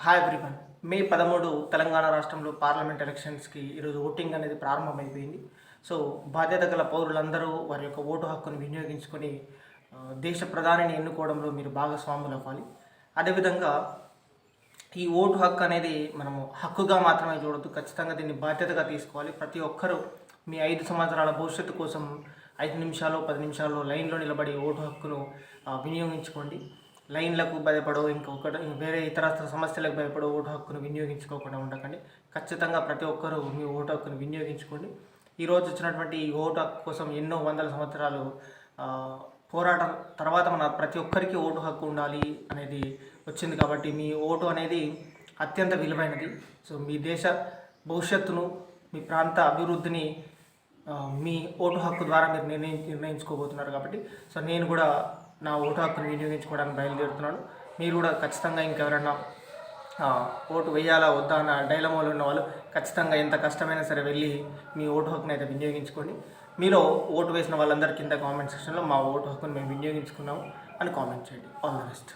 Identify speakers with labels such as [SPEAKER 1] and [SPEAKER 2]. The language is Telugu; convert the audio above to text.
[SPEAKER 1] హాయ్ ఎవ్రీవన్ మే పదమూడు తెలంగాణ రాష్ట్రంలో పార్లమెంట్ ఎలక్షన్స్కి ఈరోజు ఓటింగ్ అనేది ప్రారంభమైపోయింది. సో బాధ్యత గల పౌరులందరూ వారి యొక్క ఓటు హక్కును వినియోగించుకొని దేశ ప్రధానిని ఎన్నుకోవడంలో మీరు భాగస్వాములు అవ్వాలి. అదేవిధంగా ఈ ఓటు హక్కు అనేది మనము హక్కుగా మాత్రమే చూడొద్దు. ఖచ్చితంగా దీన్ని బాధ్యతగా తీసుకోవాలి. ప్రతి ఒక్కరూ మీ ఐదు సంవత్సరాల భవిష్యత్తు కోసం ఐదు నిమిషాలు పది నిమిషాలు లైన్లో నిలబడి ఓటు హక్కును వినియోగించుకోండి. లైన్లకు భయపడో ఇంకొకటి వేరే ఇతరత్ర సమస్యలకు భయపడో ఓటు హక్కును వినియోగించుకోకుండా ఉండకండి. ఖచ్చితంగా ప్రతి ఒక్కరూ మీ ఓటు హక్కును వినియోగించుకోండి. ఈరోజు వచ్చినటువంటి ఈ ఓటు హక్కు కోసం ఎన్నో వందల సంవత్సరాలు పోరాటం తర్వాత మన ప్రతి ఒక్కరికి ఓటు హక్కు ఉండాలి అనేది వచ్చింది కాబట్టి మీ ఓటు అనేది అత్యంత విలువైనది. సో మీ దేశ భవిష్యత్తును మీ ప్రాంత అభివృద్ధిని మీ ఓటు హక్కు ద్వారా మీరు నిర్ణయి నిర్ణయించుకోబోతున్నారు కాబట్టి సో నేను కూడా నా ఓటు హక్కును వినియోగించుకోవడానికి బయలుదేరుతున్నాను మీరు కూడా ఖచ్చితంగా ఇంకెవరన్నా ఓటు వేయాలా వద్దా అన్న డైలమోలు ఉన్న వాళ్ళు ఖచ్చితంగా ఎంత కష్టమైనా సరే వెళ్ళి మీ ఓటు హక్కును అయితే వినియోగించుకోండి. మీలో ఓటు వేసిన వాళ్ళందరి కింద కామెంట్ సెక్షన్లో మా ఓటు హక్కును మేము వినియోగించుకున్నాము అని కామెంట్ చేయండి. All the best